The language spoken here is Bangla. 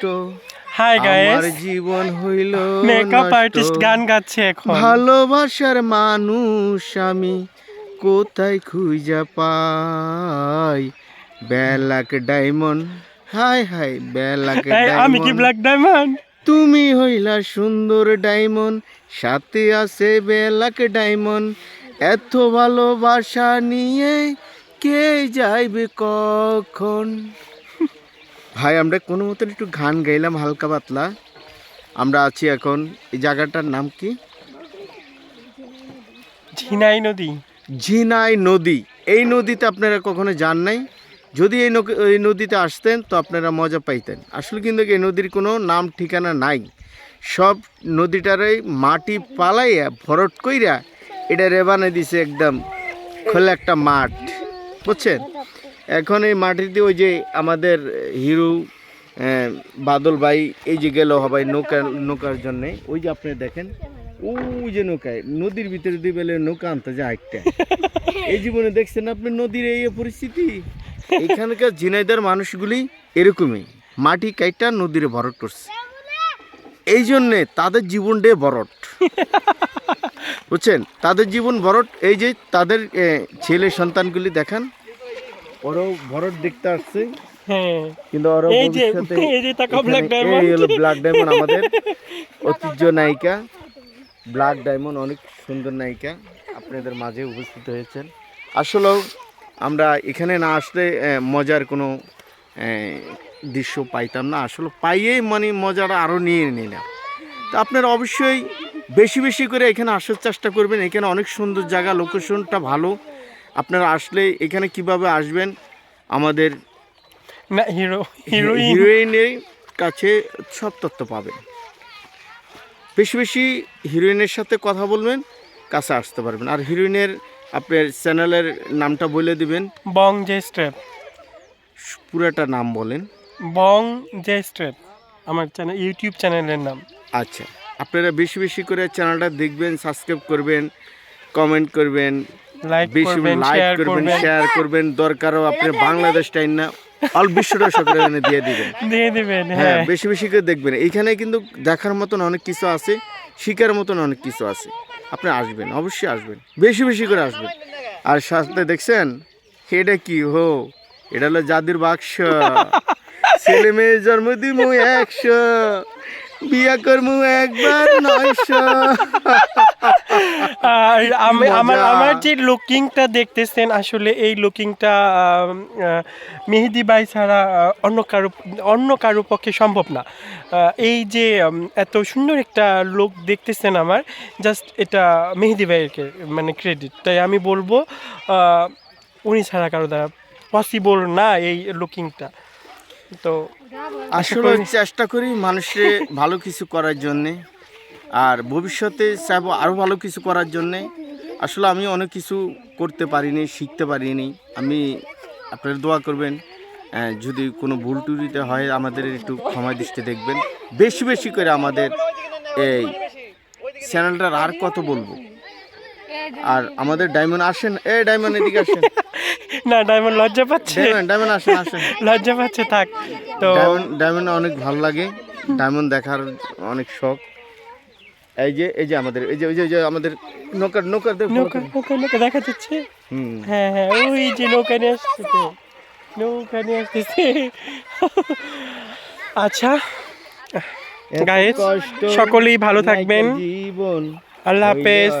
কষ্ট। হাই আমার গাইস জীবন হইল মেকআপ আর্টিস্ট গান গাচ্ছে এখন। ভালোবাসার মানুষ আমি কোথায় খুঁজা পাই? Black diamond. Hi hi black এই, আমি কি ডায়মন্ড। Black diamond? তুমি হইলা সুন্দর ডায়মন্ড সাথে আছে বেলাক ডায়মন্ড। এত ভালোবাসা নিয়ে কে যাইবে কখন? ভাই আমরা কোনো মতন একটু গান গাইলাম হালকা পাতলা। আমরা আছি এখন এই জায়গাটার নাম কি? ঝিনাই নদী। ঝিনাই নদী। এই নদীতে আপনারা কখনো যান নাই? যদি এই এই নদীতে আসতেন তো আপনারা মজা পাইতেন। আসলে কিন্তু এই নদীর কোনো নাম ঠিকানা নাই। সব নদীটারে মাটি পালাইয়া ভরট কইরা এটা রেবানে দিছে একদম খোলা একটা মাঠ। বুঝছেন? এখন এই মাটিতে ওই যে আমাদের হিরু আহ, বাদল ভাই এই যে গেল হবাই নৌকা নৌকার জন্যে। ওই যে আপনি দেখেন ওই যে নৌকায় নদীর ভিতরে দিয়ে বেলে নৌকা আনতে যায় একটা। এই জীবনে দেখছেন আপনি নদীর এই পরিস্থিতি? এখানকার ঝিনাইদার মানুষগুলি এরকমই। মাটি কাইটা নদীরে ভরট করছে। এই জন্যে তাদের জীবনটাই ভরট। বুঝছেন? তাদের জীবন ভরট এই যে তাদের ছেলে সন্তানগুলি দেখান ওরাও ভরট দেখতে আসছে। হ্যাঁ। কিন্তু ওরা এই যে এই যে তাকাও এখানে- ব্ল্যাক এই হলো ডায়মন্ড ব্ল্যাক ডায়মন্ড আমাদের। ঐতিহ্য নায়িকা। ব্ল্যাক ডায়মন্ড অনেক সুন্দর নায়িকা। আপনাদের মাঝে উপস্থিত হয়েছেন। আসলেও আমরা এখানে না আসলে মজার কোনো দৃশ্য পাইতাম না। আসলে পাইয়েই মানে মজাটা আরও নিয়ে নিলাম। তো আপনারা অবশ্যই বেশি বেশি করে এখানে আসার চেষ্টা করবেন। এখানে অনেক সুন্দর জায়গা লোকেশনটা ভালো। আপনারা আসলে এখানে কীভাবে আসবেন? আমাদের না হিরো হিরোইন। হিরোইনের কাছে সব তথ্য পাবেন। বেশি বেশি হিরোইনের সাথে কথা বলবেন কাছে আসতে পারবেন। আর হিরোইনের আপনার চ্যানেলের নামটা বলে দিবেন। বং জে স্ট্রেপ পুরাটা নাম বলেন। বং জে স্ট্রেপ আমার চ্যানেল ইউটিউব চ্যানেলের নাম। আচ্ছা আপনারা বেশি বেশি করে চ্যানেলটা দেখবেন সাবস্ক্রাইব করবেন কমেন্ট করবেন বেশি লাইক করবেন করবেন। শেয়ার করবেন দরকারও আপনি বাংলাদেশ টাইম না অল বিশ্বটা সকলে এনে দিয়ে দিবেন। দিয়ে দিবেন হ্যাঁ হ্যাঁ। বেশি বেশি করে দেখবেন। এইখানে কিন্তু দেখার মতন অনেক কিছু আছে শিকার মতন অনেক কিছু আছে। আপনি আসবেন অবশ্যই আসবেন বেশি বেশি করে আসবেন। আর সাথে দেখছেন এটা কি হো? এটা হলো জাদুর বাক্স। ছেলে মেয়ে জন্ম দিমু একশো বিয়া করমু একবার নয়শো। আর আমি আমার আমার যে লুকিংটা দেখতেছেন আসলে এই লুকিংটা মেহেদি বাই ছাড়া অন্য কারও অন্য কারও পক্ষে সম্ভব না। এই যে এত সুন্দর একটা লুক দেখতেছেন আমার জাস্ট এটা মেহেদি ভাইয়েরকে মানে ক্রেডিট তাই আমি বলব উনি ছাড়া কারও দ্বারা পসিবল না এই লুকিংটা তো আসলে চেষ্টা করি মানুষের ভালো কিছু করার জন্যে। আর ভবিষ্যতে চাইব আরও ভালো কিছু করার জন্যে। আসলে আমি অনেক কিছু করতে পারিনি শিখতে পারিনি। আমি আপনারা দোয়া করবেন যদি কোনো ভুল টুরিতে হয় আমাদের একটু ক্ষমা দৃষ্টি দেখবেন। বেশি বেশি করে আমাদের এই চ্যানেলটার আর কত বলব? আর আমাদের ডায়মন্ড আসেন এ ডায়মন্ড এদিকে আসেন। না ডায়মন্ড লজ্জা পাচ্ছে। ডায়মন্ড ডায়মন্ড আসেন আসেন। লজ্জা পাচ্ছে থাক। তো ডায়মন্ড ডায়মন্ড অনেক ভালো লাগে। ডায়মন্ড দেখার অনেক শখ। এই যে এই যে আমাদের এই যে ওই যে আমাদের নৌকার নৌকার দেখ নৌকা নৌকা নৌকা দেখা যাচ্ছে? হ্যাঁ হ্যাঁ ওই যে নৌকা নিয়ে আসতেছে নৌকা নিয়ে আসতেছে। আচ্ছা। গাইস সকলেই ভালো থাকবেন। জীবন। আল্লাহ হাফেজ।